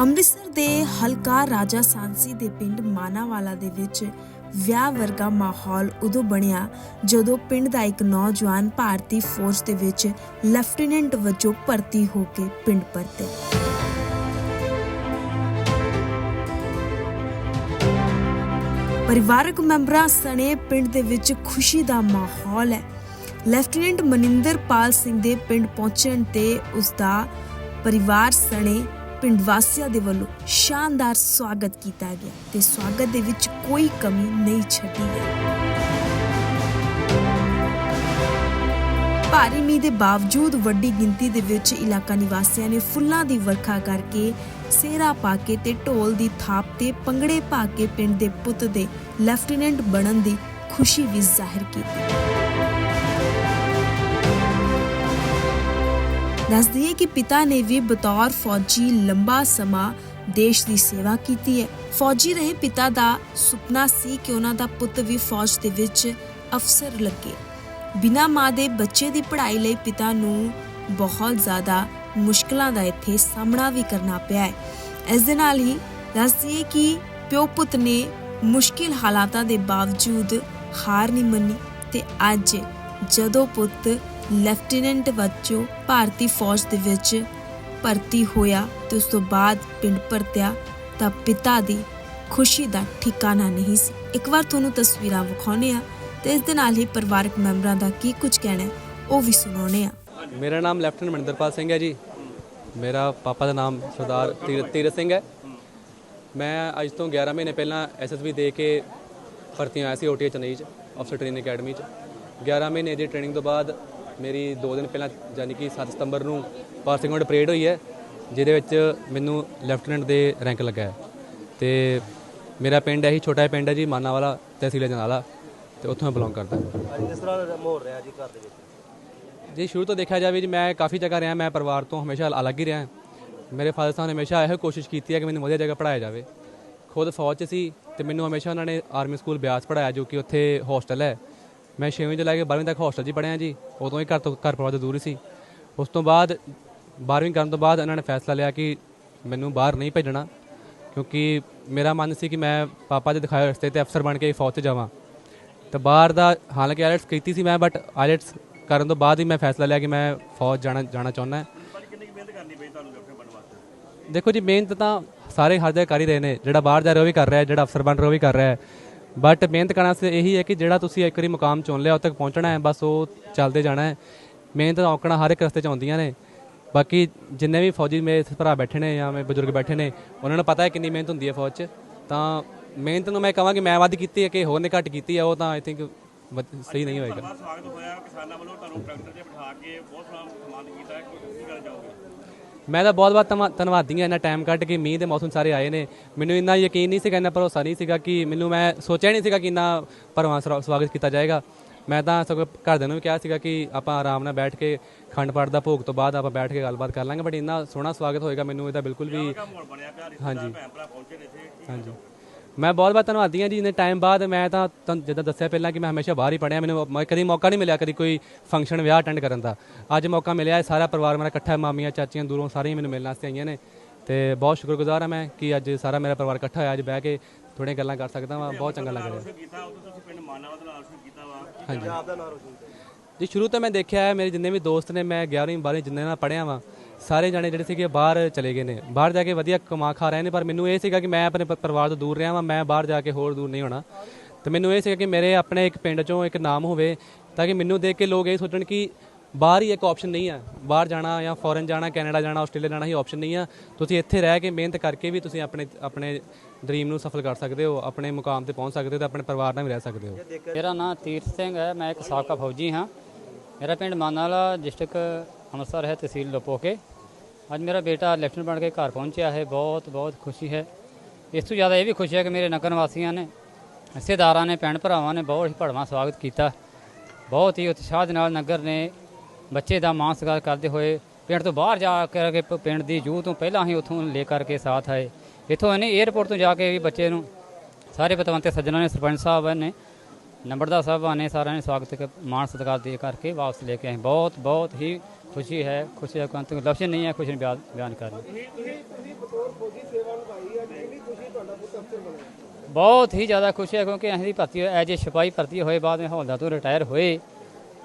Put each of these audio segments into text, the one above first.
ਅੰਮ੍ਰਿਤਸਰ ਦੇ ਹਲਕਾ ਰਾਜਾ ਸਾਂਸੀ ਦੇ ਪਿੰਡ ਮਾਨਾਵਾਲਾ ਦੇ ਵਿੱਚ ਵਿਆਹ ਵਰਗਾ ਮਾਹੌਲ ਉਦੋਂ ਬਣਿਆ ਜਦੋਂ ਪਿੰਡ ਦਾ ਇੱਕ ਨੌਜਵਾਨ ਭਾਰਤੀ ਫੌਜ ਦੇ ਵਿੱਚ ਲੈਫਟੀਨੈਂਟ ਵਜੋਂ ਭਰਤੀ ਹੋ ਕੇ ਪਿੰਡ ਪਰਤਿਆ ਪਰਿਵਾਰਕ ਮੈਂਬਰਾਂ ਸਣੇ ਪਿੰਡ ਦੇ ਵਿੱਚ ਖੁਸ਼ੀ ਦਾ ਮਾਹੌਲ ਹੈ। ਲੈਫਟੀਨੈਂਟ ਮਨਿੰਦਰਪਾਲ ਸਿੰਘ ਦੇ ਪਿੰਡ ਪਹੁੰਚਣ ਤੇ ਉਸ ਦਾ ਪਰਿਵਾਰ ਸਣੇ ਪਿੰਡ ਵਾਸੀਆਂ ਦੇ ਵੱਲੋਂ ਸ਼ਾਨਦਾਰ ਸਵਾਗਤ ਕੀਤਾ ਗਿਆ ਤੇ ਸਵਾਗਤ ਦੇ ਵਿੱਚ ਕੋਈ ਕਮੀ ਨਹੀਂ ਛੱਡੀ ਗਈ। ਭਾਰੀ ਮੀਂਹ ਦੇ ਬਾਵਜੂਦ ਵੱਡੀ ਗਿਣਤੀ ਦੇ ਵਿੱਚ ਇਲਾਕਾ ਨਿਵਾਸੀਆਂ ਨੇ ਫੁੱਲਾਂ ਦੀ ਵਰਖਾ ਕਰਕੇ ਸੇਰਾ ਪਾ ਕੇ ਤੇ ਢੋਲ ਦੀ ਥਾਪ ਤੇ ਪੰਗੜੇ ਪਾ ਕੇ ਪਿੰਡ ਦੇ ਪੁੱਤ ਦੇ ਲੈਫਟੀਨੈਂਟ ਬਣਨ ਦੀ ਖੁਸ਼ੀ ਵੀ ਜ਼ਾਹਿਰ ਕੀਤੀ। ਦੱਸ ਦਈਏ ਕਿ ਪਿਤਾ ਨੇ ਵੀ ਬਤੌਰ ਫੌਜੀ ਲੰਬਾ ਸਮਾਂ ਦੇਸ਼ ਦੀ ਸੇਵਾ ਕੀਤੀ ਹੈ। ਫੌਜੀ ਰਹੇ ਪਿਤਾ ਦਾ ਸੁਪਨਾ ਸੀ ਕਿ ਉਹਨਾਂ ਦਾ ਪੁੱਤ ਵੀ ਫੌਜ ਦੇ ਵਿੱਚ ਅਫਸਰ ਲੱਗੇ। ਬਿਨਾ ਮਾਂ ਦੇ ਬੱਚੇ ਦੀ ਪੜ੍ਹਾਈ ਲਈ ਪਿਤਾ ਨੂੰ ਬਹੁਤ ਜ਼ਿਆਦਾ ਮੁਸ਼ਕਲਾਂ ਦਾ ਇੱਥੇ ਸਾਹਮਣਾ ਵੀ ਕਰਨਾ ਪਿਆ ਹੈ। ਇਸ ਦੇ ਨਾਲ ਹੀ ਦੱਸ ਦਈਏ ਕਿ ਪਿਓ ਪੁੱਤ ਨੇ ਮੁਸ਼ਕਿਲ ਹਾਲਾਤਾਂ ਦੇ ਬਾਵਜੂਦ ਹਾਰ ਨਹੀਂ ਮੰਨੀ ਤੇ ਅੱਜ ਜਦੋਂ ਪੁੱਤ ਲੈਫਟੀਨੈਂਟ ਵਜੋਂ ਭਾਰਤੀ ਫੌਜ ਦੇ ਵਿੱਚ ਭਰਤੀ ਹੋਇਆ ਤੇ ਉਸ ਤੋਂ ਬਾਅਦ ਪਿੰਡ ਪਰਤਿਆ ਤਾਂ ਪਿਤਾ ਦੀ ਖੁਸ਼ੀ ਦਾ ਠਿਕਾਣਾ ਨਹੀਂ ਸੀ। ਇੱਕ ਵਾਰ ਤੁਹਾਨੂੰ ਤਸਵੀਰਾਂ ਵਿਖਾਉਣੇ ਆ ਤੇ ਇਸ ਦੇ ਨਾਲ ਹੀ ਪਰਿਵਾਰਕ ਮੈਂਬਰਾਂ ਦਾ ਕੀ ਕੁਝ ਕਹਿਣਾ ਹੈ, ਉਹ ਵੀ ਸੁਣਾਉਣੇ ਆ ਮੇਰਾ ਨਾਮ ਲੈਫਟੀਨੈਂਟ ਮਨਿੰਦਰਪਾਲ ਸਿੰਘ ਹੈ ਜੀ। ਮੇਰਾ ਪਾਪਾ ਦਾ ਨਾਮ ਸਰਦਾਰ ਤੀਰ- ਸਿੰਘ ਹੈ। ਮੈਂ ਅੱਜ ਤੋਂ 11 ਮਹੀਨੇ ਪਹਿਲਾਂ ਐਸਐਸਬੀ ਦੇ ਕੇ ਭਰਤੀ ਹੋਇਆ ਸੀ ਓਟੀਏ ਚੇਨਈ ਚ ਅਫਸਰ ਟ੍ਰੇਨਿੰਗ ਅਕੈਡਮੀ ਚ। 11 ਮਹੀਨੇ ਦੀ ਟ੍ਰੇਨਿੰਗ ਤੋਂ ਬਾਅਦ ਮੇਰੀ 2 ਦਿਨ ਪਹਿਲਾਂ ਯਾਨੀ ਕਿ 7 ਸਤੰਬਰ ਨੂੰ ਪਾਸਿੰਗ ਆਊਟ ਪਰੇਡ ਹੋਈ ਹੈ ਜਿਹਦੇ ਵਿੱਚ ਮੈਨੂੰ ਲੈਫਟੀਨੈਂਟ ਦੇ ਰੈਂਕ ਲੱਗਾ ਹੈ। ਤੇ ਮੇਰਾ ਪਿੰਡ ਇਹੀ ਛੋਟਾ ਜਿਹਾ ਪਿੰਡ ਹੈ ਜੀ ਮਾਨਾਵਾਲਾ ਤਹਿਸੀਲ ਜਨਾਲਾ ਤੇ ਉੱਥੋਂ ਮੈਂ ਬਿਲੋਂਗ ਕਰਦਾ। ਅੱਜ ਕਿਸ ਤਰ੍ਹਾਂ ਦਾ ਮਾਹੌਲ ਰਿਹਾ ਜੀ ਘਰ ਦੇ ਵਿੱਚ? ਜੇ ਸ਼ੁਰੂ ਤੋਂ ਦੇਖਿਆ ਜਾਵੇ ਜੀ ਮੈਂ ਕਾਫੀ ਜਗ੍ਹਾ ਰਿਹਾ ਮੈਂ ਪਰਿਵਾਰ ਤੋਂ ਹਮੇਸ਼ਾ ਅਲੱਗ ਹੀ ਰਿਹਾ। ਮੇਰੇ ਫਾਦਰ ਸਾਹਿਬ ਨੇ ਹਮੇਸ਼ਾ ਇਹੋ ਕੋਸ਼ਿਸ਼ ਕੀਤੀ ਹੈ ਕਿ ਮੈਨੂੰ ਵਧੀਆ ਜਗ੍ਹਾ ਪੜਾਇਆ ਜਾਵੇ। ਖੁਦ ਫੌਜ 'ਚ ਸੀ ਤੇ ਮੈਨੂੰ ਹਮੇਸ਼ਾ ਉਹਨਾਂ ਨੇ ਆਰਮੀ ਸਕੂਲ ਬਿਆਸ ਪੜਾਇਆ ਜੋ ਕਿ ਉੱਥੇ ਹੋਸਟਲ ਹੈ। ਮੈਂ 6ਵੀਂ ਤੋਂ ਲੈ ਕੇ 12ਵੀਂ ਤੱਕ ਹੋਸਟਲ 'ਚ ਹੀ ਪੜਿਆ ਜੀ। ਉਦੋਂ ਹੀ ਘਰ ਤੋਂ ਘਰ ਪਰਿਵਾਰ ਤੋਂ ਦੂਰ ਹੀ ਸੀ। ਉਸ ਤੋਂ ਬਾਅਦ 12ਵੀਂ ਕਰਨ ਤੋਂ ਬਾਅਦ ਇਹਨਾਂ ਨੇ ਫੈਸਲਾ ਲਿਆ ਕਿ ਮੈਨੂੰ ਬਾਹਰ ਨਹੀਂ ਭੇਜਣਾ, ਕਿਉਂਕਿ ਮੇਰਾ ਮਨ ਸੀ ਕਿ ਮੈਂ ਪਾਪਾ ਦੇ ਦਿਖਾਏ ਰਸਤੇ ਤੇ ਅਫਸਰ ਬਣ ਕੇ ਫੌਜ 'ਚ ਜਾਵਾਂ। ਤਾਂ ਬਾਹਰ ਦਾ ਹਾਲਾਂਕਿ ਆਇਲਟਸ ਕੀਤੀ ਸੀ ਮੈਂ ਬਟ ਆਇਲਟਸ ਕਰਨ ਤੋਂ ਬਾਅਦ ਹੀ ਮੈਂ ਫੈਸਲਾ ਲਿਆ ਕਿ ਮੈਂ ਫੌਜ ਜਾਣਾ ਜਾਣਾ ਚਾਹੁੰਦਾ। ਦੇਖੋ ਜੀ ਮਿਹਨਤ ਤਾਂ ਸਾਰੇ ਹਰ ਜਗ੍ਹਾ ਕਰ ਹੀ ਰਹੇ ਨੇ। ਜਿਹੜਾ ਬਾਹਰ ਜਾ ਰਿਹਾ ਉਹ ਵੀ ਕਰ ਰਿਹਾ ਜਿਹੜਾ ਅਫਸਰ ਬਣ ਰਿਹਾ ਉਹ ਵੀ ਕਰ ਰਿਹਾ ਬਟ ਮਿਹਨਤ ਕਰਨ ਵਾਸਤੇ ਇਹੀ ਹੈ ਕਿ ਜਿਹੜਾ ਤੁਸੀਂ ਇੱਕ ਵਾਰੀ ਮੁਕਾਮ ਚੁਣ ਲਿਆ, ਉੱਥੇ ਤੱਕ ਪਹੁੰਚਣਾ ਹੈ, ਬਸ ਉਹ ਚੱਲਦੇ ਜਾਣਾ ਹੈ। ਮਿਹਨਤ ਔਕਣਾ ਹਰ ਇੱਕ ਰਸਤੇ 'ਚ ਆਉਂਦੀਆਂ ਨੇ। ਬਾਕੀ ਜਿੰਨੇ ਵੀ ਫੌਜੀ ਮੇਰੇ ਭਰਾ ਬੈਠੇ ਨੇ ਜਾਂ ਮੇਰੇ ਬਜ਼ੁਰਗ ਬੈਠੇ ਨੇ, ਉਹਨਾਂ ਨੂੰ ਪਤਾ ਹੈ ਕਿੰਨੀ ਮਿਹਨਤ ਹੁੰਦੀ ਹੈ ਫੌਜ 'ਚ। ਤਾਂ ਮਿਹਨਤ ਨੂੰ ਮੈਂ ਕਹਾਂ ਕਿ ਮੈਂ ਵੱਧ ਕੀਤੀ ਹੈ ਕਿ ਹੋਰ ਨੇ ਘੱਟ ਕੀਤੀ ਹੈ, ਉਹ ਤਾਂ ਆਈ ਥਿੰਕ ਸਹੀ ਨਹੀਂ ਹੋਏਗਾ। ਸਵਾਗਤ ਹੋਇਆ ਕਿਸਾਨਾਂ ਵੱਲੋਂ, ਤੁਹਾਨੂੰ ਟਰੈਕਟਰ 'ਤੇ ਬਿਠਾ ਕੇ ਬਹੁਤ ਸੋਹਣਾ ਕੀਤਾ ਹੈ, ਕੀ ਕਹਿਣਾ ਚਾਹੋਗੇ ਮੈਂ ਤਾਂ ਬਹੁਤ ਬਹੁਤ ਧੰਨਵਾ- ਧੰਨਵਾਦੀ ਹਾਂ ਇੰਨਾ ਟਾਈਮ ਕੱਢ ਕੇ ਮੀਂਹ ਦੇ ਮੌਸਮ ਸਾਰੇ ਆਏ ਨੇ। ਮੈਨੂੰ ਇੰਨਾ ਯਕੀਨ ਨਹੀਂ ਸੀਗਾ ਇੰਨਾ ਭਰੋਸਾ ਨਹੀਂ ਸੀਗਾ ਕਿ ਮੈਨੂੰ ਮੈਂ ਸੋਚਿਆ ਨਹੀਂ ਸੀਗਾ ਕਿ ਇੰਨਾ ਭਰਵਾਂ ਸਵਾਗਤ ਕੀਤਾ ਜਾਏਗਾ। ਮੈਂ ਤਾਂ ਸਗੋਂ ਘਰਦਿਆਂ ਨੂੰ ਵੀ ਕਿਹਾ ਸੀਗਾ ਕਿ ਆਪਾਂ ਆਰਾਮ ਨਾਲ ਬੈਠ ਕੇ ਖੰਡ ਪਾਠ ਦਾ ਭੋਗ ਤੋਂ ਬਾਅਦ ਆਪਾਂ ਬੈਠ ਕੇ ਗੱਲਬਾਤ ਕਰ ਲਾਂਗੇ ਬਟ ਇੰਨਾ ਸੋਹਣਾ ਸਵਾਗਤ ਹੋਏਗਾ ਮੈਨੂੰ ਇਹਦਾ ਬਿਲਕੁਲ ਵੀ ਇੱਥੇ। ਹਾਂਜੀ। ਮੈਂ ਬਹੁਤ ਬਹੁਤ ਧੰਨਵਾਦੀ ਹਾਂ ਜੀ ਇੰਨੇ ਟਾਈਮ ਬਾਅਦ ਮੈਂ ਤਾਂ ਤੁਹਾਨੂੰ ਜਿੱਦਾਂ ਦੱਸਿਆ ਪਹਿਲਾਂ ਕਿ ਮੈਂ ਹਮੇਸ਼ਾ ਬਾਹਰ ਹੀ ਪੜਿਆ ਮੈਨੂੰ ਮ- ਕਦੀ ਮੌਕਾ ਨਹੀਂ ਮਿਲਿਆ ਕਦੀ ਕੋਈ ਫੰਕਸ਼ਨ ਵਿਆਹ ਅਟੈਂਡ ਕਰਨ ਦਾ। ਅੱਜ ਮੌਕਾ ਮਿਲਿਆ ਸਾਰਾ ਪਰਿਵਾਰ ਮੇਰਾ ਇਕੱਠਾ ਹੈ ਮਾਮੀਆਂ ਚਾਚੀਆਂ ਦੂਰੋਂ ਸਾਰੀਆਂ ਮੈਨੂੰ ਮਿਲਣ ਵਾਸਤੇ ਆਈਆਂ ਨੇ। ਤੇ ਬਹੁਤ ਸ਼ੁਕਰਗੁਜ਼ਾਰ ਹਾਂ ਮੈਂ ਕਿ ਅੱਜ ਸਾਰਾ ਮੇਰਾ ਪਰਿਵਾਰ ਇਕੱਠਾ ਹੋਇਆ ਅੱਜ ਬਹਿ ਕੇ ਥੋੜ੍ਹੀਆਂ ਗੱਲਾਂ ਕਰ ਸਕਦਾ ਵਾਂ ਬਹੁਤ ਚੰਗਾ ਲੱਗ ਰਿਹਾ। ਕੀਤਾ ਤੁਸੀਂ ਪਿੰਡ ਦਾ ਸ਼ੁਰੂ ਕੀਤਾ ਵਾ ਕੀਤਾ ਜੀ ਸ਼ੁਰੂ ਤੋਂ ਮੈਂ ਦੇਖਿਆ ਹੈ ਮੇਰੇ ਜਿੰਨੇ ਵੀ ਦੋਸਤ ਨੇ ਮੈਂ 11ਵੀਂ 12ਵੀਂ ਜਿੰਨੇ ਨਾਲ ਪੜਿਆ ਵਾਂ ਸਾਰੇ ਜਾਣੇ ਜਿਹੜੇ ਸੀਗੇ ਬਾਹਰ ਚਲੇ ਗਏ ਨੇ। ਬਾਹਰ ਜਾ ਕੇ ਵਧੀਆ ਕਮਾ ਖਾ ਰਹੇ ਨੇ, ਪਰ ਮੈਨੂੰ ਇਹ ਸੀਗਾ ਕਿ ਮੈਂ ਆਪਣੇ ਪ- ਪਰਿਵਾਰ ਤੋਂ ਦੂਰ ਰਿਹਾ ਵਾਂ, ਮੈਂ ਬਾਹਰ ਜਾ ਕੇ ਹੋਰ ਦੂਰ ਨਹੀਂ ਹੋਣਾ। ਤੇ ਮੈਨੂੰ ਇਹ ਸੀਗਾ ਕਿ ਮੇਰੇ ਆਪਣੇ ਇੱਕ ਪਿੰਡ ਚੋਂ ਇੱਕ ਨਾਮ ਹੋਵੇ, ਤਾਂ ਕਿ ਮੈਨੂੰ ਦੇਖ ਕੇ ਲੋਕ ਇਹ ਸੋਚਣ ਕਿ ਬਾਹਰ ਹੀ ਇੱਕ ਆਪਸ਼ਨ ਨਹੀਂ ਆ। ਬਾਹਰ ਜਾਣਾ ਜਾਂ ਫੋਰਨ ਜਾਣਾ, ਕੈਨੇਡਾ ਜਾਣਾ, ਆਸਟ੍ਰੇਲੀਆ ਜਾਣਾ ਹੀ ਆਪਸ਼ਨ ਨਹੀਂ ਆ। ਤੁਸੀਂ ਇੱਥੇ ਰਹਿ ਕੇ ਮਿਹਨਤ ਕਰਕੇ ਵੀ ਤੁਸੀਂ ਆਪਣੇ ਆਪਣੇ ਡ੍ਰੀਮ ਨੂੰ ਸਫਲ ਕਰ ਸਕਦੇ ਹੋ, ਆਪਣੇ ਮੁਕਾਮ ਤੇ ਪਹੁੰਚ ਸਕਦੇ ਹੋ ਤੇ ਆਪਣੇ ਪਰਿਵਾਰ ਨਾਲ ਵੀ ਰਹਿ ਸਕਦੇ ਹੋ। ਮੇਰਾ ਨਾਮ ਤੀਰਥ ਸਿੰਘ ਹੈ, ਮੈਂ ਇੱਕ ਸਾਬਕਾ ਫੌਜੀ ਹਾਂ। ਮੇਰਾ ਪਿੰਡ ਮਾਨਾਲਾ ਡਿਸਟ੍ਰਿਕਟ ਅੰਮ੍ਰਿਤਸਰ ਹੈ ਤਹਿਸੀਲ ਲੋਪੋਕੇ। ਅੱਜ ਮੇਰਾ ਬੇਟਾ ਲੈਫਟੀਨੈਂਟ ਬਣ ਕੇ ਘਰ ਪਹੁੰਚਿਆ ਹੈ। ਬਹੁਤ ਬਹੁਤ ਖੁਸ਼ੀ ਹੈ। ਇਸ ਤੋਂ ਜ਼ਿਆਦਾ ਇਹ ਵੀ ਖੁਸ਼ੀ ਹੈ ਕਿ ਮੇਰੇ ਨਗਰ ਵਾਸੀਆਂ ਨੇ ਹਿੱਸੇਦਾਰਾਂ ਨੇ, ਭੈਣ ਭਰਾਵਾਂ ਨੇ ਬਹੁਤ ਹੀ ਭੜਵਾਂ ਸਵਾਗਤ ਕੀਤਾ। ਬਹੁਤ ਹੀ ਉਤਸ਼ਾਹ ਦੇ ਨਾਲ ਨਗਰ ਨੇ ਬੱਚੇ ਦਾ ਮਾਣ ਸਤਿਕਾਰ ਕਰਦੇ ਹੋਏ ਪਿੰਡ ਤੋਂ ਬਾਹਰ ਜਾ ਕਰਕੇ ਪਿੰਡ ਦੀ ਜੂ ਤੋਂ ਪਹਿਲਾਂ ਹੀ ਉੱਥੋਂ ਲੈ ਕਰਕੇ ਸਾਥ ਆਏ। ਇੱਥੋਂ ਇਹਨੇ 에ਅਰਪੋਰਟ ਤੋਂ ਜਾ ਕੇ ਵੀ ਬੱਚੇ ਨੂੰ ਸਾਰੇ ਪਤਵੰਤੇ ਸੱਜਣਾ ਨੇ, ਸਰਪੰਚ ਸਾਹਿਬ ਨੇ ਨੰਬਰਦਾਰ ਸਾਹਿਬਾਨ ਨੇ ਸਾਰਿਆਂ ਨੇ ਸਵਾਗਤ ਕਰ ਮਾਣ ਸਤਿਕਾਰ ਦੇ ਕਰਕੇ ਵਾਪਸ ਲੈ ਕੇ ਆਏ। ਬਹੁਤ ਬਹੁਤ ਹੀ ਖੁਸ਼ੀ ਹੈ ਖੁਸ਼ੀ ਦਾ ਕੋਈ ਅੰਤ ਲਫ਼ਜ਼ ਨਹੀਂ ਹੈ ਖੁਸ਼ੀ ਨੂੰ ਬਿਆਨ ਬਿਆਨ ਕਰਨ ਬਹੁਤ ਹੀ ਜ਼ਿਆਦਾ ਖੁਸ਼ੀ ਹੈ ਕਿਉਂਕਿ ਅਸੀਂ ਦੀ ਭਰਤੀ ਐਜ ਏ ਸਿਪਾਹੀ ਭਰਤੀ ਹੋਏ ਬਾਅਦ ਵਿੱਚ ਹੌਲਦਾਰ ਤੋਂ ਰਿਟਾਇਰ ਹੋਏ।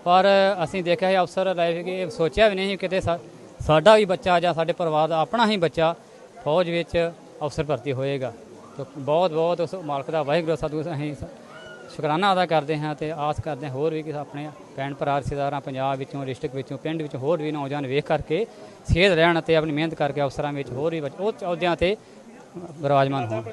ਪਰ ਅਸੀਂ ਦੇਖਿਆ ਹੈ ਅਫਸਰ ਲਾਈਫ ਕਿ ਸੋਚਿਆ ਵੀ ਨਹੀਂ ਕਿਤੇ ਸਾਡਾ ਵੀ ਬੱਚਾ ਜਾਂ ਸਾਡੇ ਪਰਿਵਾਰ ਦਾ ਆਪਣਾ ਹੀ ਬੱਚਾ ਫੌਜ ਵਿੱਚ ਅਫਸਰ ਭਰਤੀ ਹੋਏਗਾ। ਤਾਂ ਬਹੁਤ ਬਹੁਤ ਉਸ ਮਾਲਕ ਦਾ ਵਾਹਿਗੁਰੂ ਸਤਿਗੁਰੂ ਅਸੀਂ ਸ਼ੁਕਰਾਨਾ ਅਦਾ ਕਰਦੇ ਹਾਂ ਤੇ ਆਸ ਕਰਦੇ ਹਾਂ ਹੋਰ ਵੀ ਕਿ ਆਪਣੇ ਭੈਣ ਭਰਾ, ਰਿਸ਼ਤੇਦਾਰਾਂ, ਪੰਜਾਬ ਵਿੱਚੋਂ, ਡਿਸਟ੍ਰਿਕਟ ਵਿੱਚੋਂ, ਪਿੰਡ ਵਿੱਚੋਂ ਹੋਰ ਵੀ ਨੌਜਵਾਨ ਵੇਖ ਕਰਕੇ ਸੇਧ ਰਹਿਣ ਅਤੇ ਆਪਣੀ ਮਿਹਨਤ ਕਰਕੇ ਅਫਸਰਾਂ ਵਿੱਚ ਹੋਰ ਵੀ ਉਹ ਅਹੁਦਿਆਂ ਤੇ ਵਿਰਾਜਮਾਨ ਹੋਣ।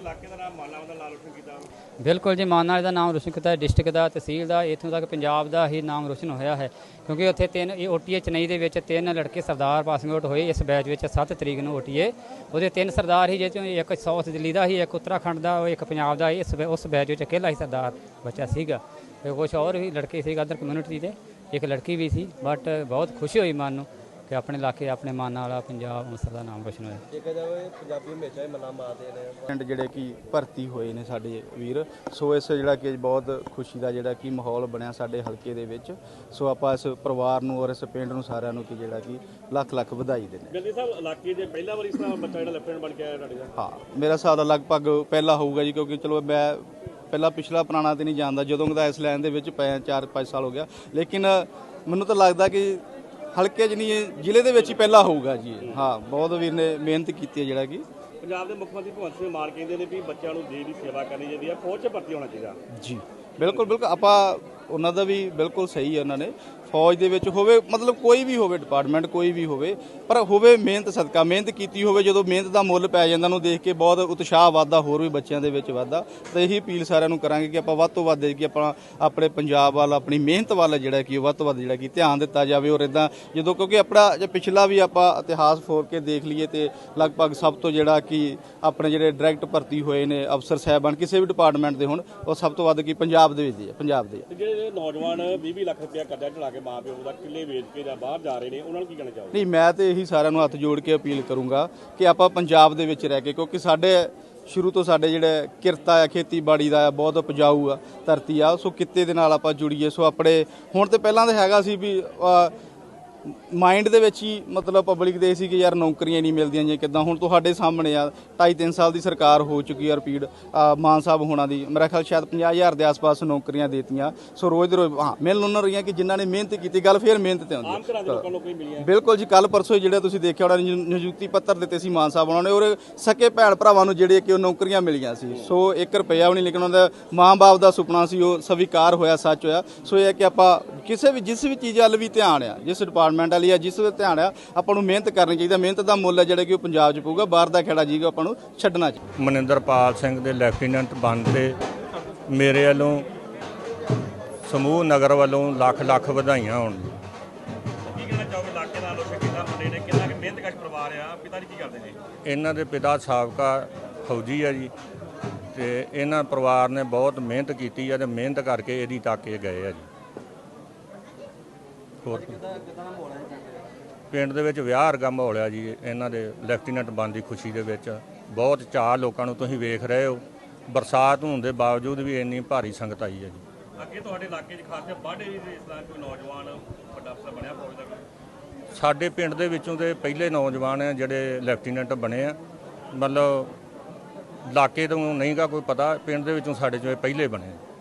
ਬਿਲਕੁਲ ਜੀ ਮਾਨਾਲੀ ਦਾ ਨਾਮ ਰੋਸ਼ਨ ਕੀਤਾ ਡਿਸਟ੍ਰਿਕਟ ਦਾ, ਤਹਿਸੀਲ ਦਾ, ਇੱਥੋਂ ਤੱਕ ਪੰਜਾਬ ਦਾ ਹੀ ਨਾਮ ਰੋਸ਼ਨ ਹੋਇਆ ਹੈ। ਕਿਉਂਕਿ ਉੱਥੇ ਤਿੰਨ, ਇਹ ਓਟੀਏ ਚੇਨਈ ਦੇ ਵਿੱਚ ਤਿੰਨ ਲੜਕੇ ਸਰਦਾਰ ਪਾਸਿੰਗ ਆਊਟ ਹੋਏ, ਇਸ ਬੈਚ ਵਿੱਚ 7 ਤਰੀਕ ਨੂੰ ਓਟੀਏ ਉਹਦੇ ਤਿੰਨ ਸਰਦਾਰ ਹੀ ਜਿਹਦੇ ਚੋਂ ਇੱਕ ਸਾਊਥ ਦਿੱਲੀ ਦਾ ਹੀ ਇੱਕ ਉੱਤਰਾਖੰਡ ਦਾ, ਉਹ ਇੱਕ ਪੰਜਾਬ ਦਾ ਇਸ ਬੈ- ਉਸ ਬੈਚ ਵਿੱਚ ਇਕੱਲਾ ਹੀ ਸਰਦਾਰ ਬੱਚਾ ਸੀਗਾ। ਤੇ ਕੁਝ ਹੋਰ ਵੀ ਲੜਕੇ ਸੀਗਾ ਅਦਰ ਕਮਿਊਨਿਟੀ ਦੇ, ਇੱਕ ਲੜਕੀ ਵੀ ਸੀ ਬਟ ਬਹੁਤ ਖੁਸ਼ੀ ਹੋਈ ਮਨ ਨੂੰ। ਕਿ ਆਪਣੇ ਇਲਾਕੇ ਆਪਣੇ ਮਾਨ ਵਾਲਾ ਪੰਜਾਬ ਅੰਮ੍ਰਿਤਸਰ ਦਾ ਨਾਮ ਰੋਸ਼ਨ ਹੋਇਆ। ਦੇਖਿਆ ਜਾਵੇ ਪੰਜਾਬੀ ਹਮੇਸ਼ਾ ਹੀ ਮੱਲਾ ਮਾਰਦੇ ਨੇ। ਪਿੰਡ ਜਿਹੜੇ ਕਿ ਭਰਤੀ ਹੋਏ ਨੇ ਸਾਡੇ ਵੀਰ ਸੋ ਇਸ ਜਿਹੜਾ ਕਿ ਬਹੁਤ ਖੁਸ਼ੀ ਦਾ ਜਿਹੜਾ ਕਿ ਮਾਹੌਲ ਬਣਿਆ ਸਾਡੇ ਹਲਕੇ ਦੇ ਵਿੱਚ। ਸੋ ਆਪਾਂ ਇਸ ਪਰਿਵਾਰ ਨੂੰ ਔਰ ਇਸ ਪਿੰਡ ਨੂੰ ਸਾਰਿਆਂ ਨੂੰ ਕਿ ਜਿਹੜਾ ਕਿ ਲੱਖ ਲੱਖ ਵਧਾਈ ਦਿੰਦੇ ਗੱਦੀ ਸਾਹਿਬ ਇਲਾਕੇ ਦੇ ਪਹਿਲਾ ਵਾਰੀ ਇਸ ਤਰ੍ਹਾਂ ਬੱਚਾ ਜਿਹੜਾ ਲੈਫਟੀਨੈਂਟ ਬਣ ਕੇ ਆਇਆ ਤੁਹਾਡੇ ਦਾ ਹਾਂ ਮੇਰਾ ਹਿਸਾਬ ਦਾ ਲਗਭਗ ਪਹਿਲਾ ਹੋਊਗਾ ਜੀ ਕਿਉਂਕਿ ਚਲੋ ਮੈਂ ਪਹਿਲਾਂ ਪਿਛਲਾ ਪੁਰਾਣਾ ਤੇ ਨਹੀਂ ਜਾਣਦਾ ਜਦੋਂ ਦਾ ਇਸ ਲਾਈਨ ਦੇ ਵਿੱਚ ਪਿਆ 4-5 ਸਾਲ ਹੋ ਗਿਆ। ਲੇਕਿਨ ਮੈਨੂੰ ਤਾਂ ਲੱਗਦਾ ਕਿ ਹਲਕੇ ਇਹ ਜ਼ਿਲ੍ਹੇ ਦੇ ਵਿੱਚ ਹੀ ਪਹਿਲਾ ਹੋਊਗਾ ਜੀ ਇਹ। ਹਾਂ ਬਹੁਤ ਵੀਰ ਨੇ ਮਿਹਨਤ ਕੀਤੀ ਹੈ ਜਿਹੜਾ ਕਿ। ਪੰਜਾਬ ਦੇ ਮੁੱਖ ਮੰਤਰੀ ਭਗਵੰਤ ਸਿੰਘ ਮਾਨ ਕਹਿੰਦੇ ਨੇ ਵੀ ਬੱਚਿਆਂ ਨੂੰ ਦੇਸ਼ ਦੀ ਸੇਵਾ ਕਰਨੀ ਚਾਹੀਦੀ ਹੈ ਫੌਜ 'ਚ ਭਰਤੀ ਹੋਣਾ ਚਾਹੀਦਾ। ਜੀ ਬਿਲਕੁਲ ਬਿਲਕੁਲ। ਆਪਾਂ ਉਹਨਾਂ ਦਾ ਵੀ ਬਿਲਕੁਲ ਸਹੀ ਹੈ ਉਹਨਾਂ ਨੇ। ਫੌਜ ਦੇ ਵਿੱਚ ਹੋਵੇ, ਮਤਲਬ ਕੋਈ ਵੀ ਹੋਵੇ ਡਿਪਾਰਟਮੈਂਟ ਕੋਈ ਵੀ ਹੋਵੇ, ਪਰ ਹੋਵੇ ਮਿਹਨਤ, ਸਦਕਾ, ਮਿਹਨਤ ਕੀਤੀ ਹੋਵੇ, ਜਦੋਂ ਮਿਹਨਤ ਦਾ ਮੁੱਲ ਪੈ ਜਾਂਦਾ ਨੂੰ ਦੇਖ ਕੇ ਬਹੁਤ ਉਤਸ਼ਾਹ ਵੱਧਦਾ, ਹੋਰ ਵੀ ਬੱਚਿਆਂ ਦੇ ਵਿੱਚ ਵੱਧਦਾ, ਤਾਂ ਇਹੀ ਅਪੀਲ ਸਾਰਿਆਂ ਨੂੰ ਕਰਾਂਗੇ ਕਿ ਆਪਾਂ ਵੱਧ ਤੋਂ ਵੱਧ ਕਿ ਆਪਾਂ ਆਪਣੇ ਪੰਜਾਬ ਵੱਲ, ਆਪਣੀ ਮਿਹਨਤ ਵੱਲ ਜਿਹੜਾ ਕਿ ਵੱਧ ਤੋਂ ਵੱਧ ਜਿਹੜਾ ਕਿ ਧਿਆਨ ਦਿੱਤਾ ਜਾਵੇ ਔਰ ਇਦਾਂ ਜਦੋਂ ਕਿਉਂਕਿ ਆਪਣਾ ਜੇ ਪਿਛਲਾ ਵੀ ਆਪਾਂ ਇਤਿਹਾਸ ਫੋਰ ਕੇ ਦੇਖ ਲਈਏ ਤੇ ਲਗਭਗ ਸਭ ਤੋਂ ਜਿਹੜਾ ਕਿ ਆਪਣੇ ਜਿਹੜੇ ਡਾਇਰੈਕਟ ਭਰਤੀ ਹੋਏ ਨੇ ਅਫਸਰ ਸਾਹਿਬਾਨ, ਕਿਸੇ ਵੀ ਡਿਪਾਰਟਮੈਂਟ ਦੇ ਹੋਣ, ਉਹ ਸਭ ਤੋਂ ਵੱਧ ਕੀ ਪੰਜਾਬ ਦੇ ਵਿੱਚ ਦੇ ਪੰਜਾਬ ਦੇ ਜਿਹੜੇ ਨੌਜਵਾਨ 20 ਲੱਖ ਰੁਪਇਆ ਕਰਜ਼ਾ ਚੜਾ ਕੇ ਮਾਂ ਪਿਓ ਦਾ ਕਿੱਲੇ ਵੇਚ ਕੇ ਜਾਂ ਬਾਹਰ ਜਾ ਰਹੇ ਨੇ, ਉਹਨਾਂ ਨੂੰ ਕੀ ਕਹਿਣਾ ਚਾਹੋਗੇ? ਨਹੀਂ, ਮੈਂ ਤੇ ਇਹੀ ਸਾਰਿਆਂ ਨੂੰ ਹੱਥ ਜੋੜ ਕੇ ਅਪੀਲ ਕਰੂੰਗਾ ਕਿ ਆਪਾਂ ਪੰਜਾਬ ਦੇ ਵਿੱਚ ਰਹਿ ਕੇ, ਕਿਉਂਕਿ ਸਾਡੇ ਸ਼ੁਰੂ ਤੋਂ ਸਾਡੇ ਜਿਹੜੇ ਕਿਰਤਾ ਆ, ਖੇਤੀਬਾੜੀ ਦਾ ਆ, ਬਹੁਤ ਉਪਜਾਊ ਆ, ਧਰਤੀ ਆ, ਸੋ ਕਿੱਤੇ ਦੇ ਨਾਲ ਆਪਾਂ ਜੁੜੀਏ। ਸੋ ਆਪਣੇ, ਹੁਣ ਤੇ ਪਹਿਲਾਂ ਤਾਂ ਹੈਗਾ ਸੀ ਵੀ ਮਾਈਂਡ ਦੇ ਵਿੱਚ ਹੀ ਮਤਲਬ ਪਬਲਿਕ ਦੇ ਸੀ ਕਿ ਯਾਰ ਨੌਕਰੀਆਂ ਨਹੀਂ ਮਿਲਦੀਆਂ ਜੇ ਕਿਦਾਂ। ਹੁਣ ਤੁਹਾਡੇ ਸਾਹਮਣੇ ਆ 2.5 3 ਸਾਲ ਦੀ ਸਰਕਾਰ ਹੋ ਚੁੱਕੀ ਆ ਰਿਪੀਟ ਮਾਨ ਸਾਹਿਬ ਹੋਣਾ ਦੀ। ਮੇਰਾ ਖਿਆਲ ਸ਼ਾਇਦ 50000 ਦੇ ਆਸ-ਪਾਸ ਨੌਕਰੀਆਂ ਦੇਤੀਆਂ। ਸੋ ਰੋਜ਼ ਦੇ ਰੋਜ਼ ਹਾਂ ਮਿਲ ਉਹਨਾਂ ਰਹੀਆਂ ਕਿ ਜਿਨ੍ਹਾਂ ਨੇ ਮਿਹਨਤ ਕੀਤੀ ਗੱਲ ਫੇਰ ਮਿਹਨਤ ਤੇ ਆਉਂਦੀ ਆਮ ਘਰਾਂ ਦੇ ਲੋਕਾਂ ਨੂੰ ਕੋਈ ਮਿਲਿਆ ਬਿਲਕੁਲ ਜੀ ਕੱਲ ਪਰਸੋਂ ਜਿਹੜਾ ਤੁਸੀਂ ਦੇਖਿਆ ਹੋਣਾ ਨਿਯੁ- ਨਿਯੁਕਤੀ ਪੱਤਰ ਦਿੱਤੇ ਸੀ ਮਾਨ ਸਾਹਿਬ ਉਹਨਾਂ ਨੇ ਔਰ ਸਕੇ ਭੈਣ ਭਰਾਵਾਂ ਨੂੰ ਜਿਹੜੇ ਕਿ ਉਹ ਨੌਕਰੀਆਂ ਮਿਲੀਆਂ ਸੀ। ਸੋ 1 ਰੁਪਿਆ ਵੀ ਨਹੀਂ ਲੇਕਿਨ ਉਹਨਾਂ ਦਾ ਮਾਂ-ਬਾਪ ਦਾ ਸੁਪਨਾ ਸੀ ਉਹ ਸਵੀਕਾਰ ਹੋਇਆ ਸੱਚ ਹੋਇਆ। ਸੋ ਇਹ ਕਿ ਆਪਾਂ ਕਿਸੇ ਵੀ ਜਿਸ ਵੀ ਚੀਜ਼ ਵੱਲ ਵੀ ਧਿਆਨ ਆ ਜਿਸ ਡਿਪਾਰਟਮੈਂਟ ਵਾਲੀ ਆ ਜਿਸ ਵੀ ਧਿਆਨ ਆ ਆਪਾਂ ਨੂੰ ਮਿਹਨਤ ਕਰਨੀ ਚਾਹੀਦੀ ਮਿਹਨਤ ਦਾ ਮੁੱਲ ਹੈ ਜਿਹੜਾ ਕਿ ਉਹ ਪੰਜਾਬ 'ਚ ਪਊਗਾ ਬਾਹਰ ਦਾ ਖੇੜਾ ਜੀਗਾ ਆਪਾਂ ਨੂੰ ਛੱਡਣਾ ਚਾਹੀਦਾ। ਮਨਿੰਦਰਪਾਲ ਸਿੰਘ ਦੇ ਲੈਫਟੀਨੈਂਟ ਬਣਦੇ ਮੇਰੇ ਵੱਲੋਂ ਸਮੂਹ ਨਗਰ ਵੱਲੋਂ ਲੱਖ ਲੱਖ ਵਧਾਈਆਂ ਹੋਣ। ਕੀ ਕਹਿਣਾ ਚਾਹੋਗੇ? ਇਲਾਕੇ ਦਾ ਲੋਕ ਕਿੰਨਾ ਮੁੰਡੇ ਨੇ ਕਿੰਨਾ ਕਿ ਮਿਹਨਤਕਸ਼ ਪਰਿਵਾਰ ਆ? ਪਿਤਾ ਜੀ ਕੀ ਕਰਦੇ ਨੇ? ਇਹਨਾਂ ਦੇ ਪਿਤਾ ਸਾਬਕਾ ਫੌਜੀ ਆ ਜੀ ਤੇ ਇਹਨਾਂ ਪਰਿਵਾਰ ਨੇ ਬਹੁਤ ਮਿਹਨਤ ਕੀਤੀ ਆ ਤੇ ਮਿਹਨਤ ਕਰਕੇ ਇਹਦੀ ਤੱਕ ਇਹ ਗਏ ਆ ਜੀ। ਹੋਰ ਪਿੰਡ ਦੇ ਵਿੱਚ ਵਿਆਹ ਵਰਗਾ ਮਾਹੌਲ ਆ ਜੀ ਇਹਨਾਂ ਦੇ ਲੈਫਟੀਨੈਂਟ ਬਣਨ ਦੀ ਖੁਸ਼ੀ ਦੇ ਵਿੱਚ। ਬਹੁਤ ਚਾਹ ਲੋਕਾਂ ਨੂੰ ਤੁਸੀਂ ਵੇਖ ਰਹੇ ਹੋ। ਬਰਸਾਤ ਹੋਣ ਦੇ ਬਾਵਜੂਦ ਵੀ ਇੰਨੀ ਭਾਰੀ ਸੰਗਤ ਆਈ ਹੈ ਜੀ। ਅੱਗੇ ਤੁਹਾਡੇ ਇਲਾਕੇ 'ਚ ਖਾਸ ਕਰਕੇ ਬਾਡੇ ਵੀ ਇਸ ਤਰ੍ਹਾਂ ਕੋਈ ਨੌਜਵਾਨ ਵੱਡਾ ਅਫਸਰ ਬਣਿਆ ਫੌਜ ਦਾ? ਸਾਡੇ ਪਿੰਡ ਦੇ ਵਿੱਚੋਂ ਦੇ ਪਹਿਲੇ ਨੌਜਵਾਨ ਆ ਜਿਹੜੇ ਲੈਫਟੀਨੈਂਟ ਬਣੇ ਆ। ਮਤਲਬ ਇਲਾਕੇ ਤੋਂ ਨਹੀਂਗਾ ਕੋਈ ਪਤਾ ਪਿੰਡ ਦੇ ਵਿੱਚੋਂ ਸਾਡੇ ਚੋਂ ਇਹ ਪਹਿਲੇ ਬਣੇ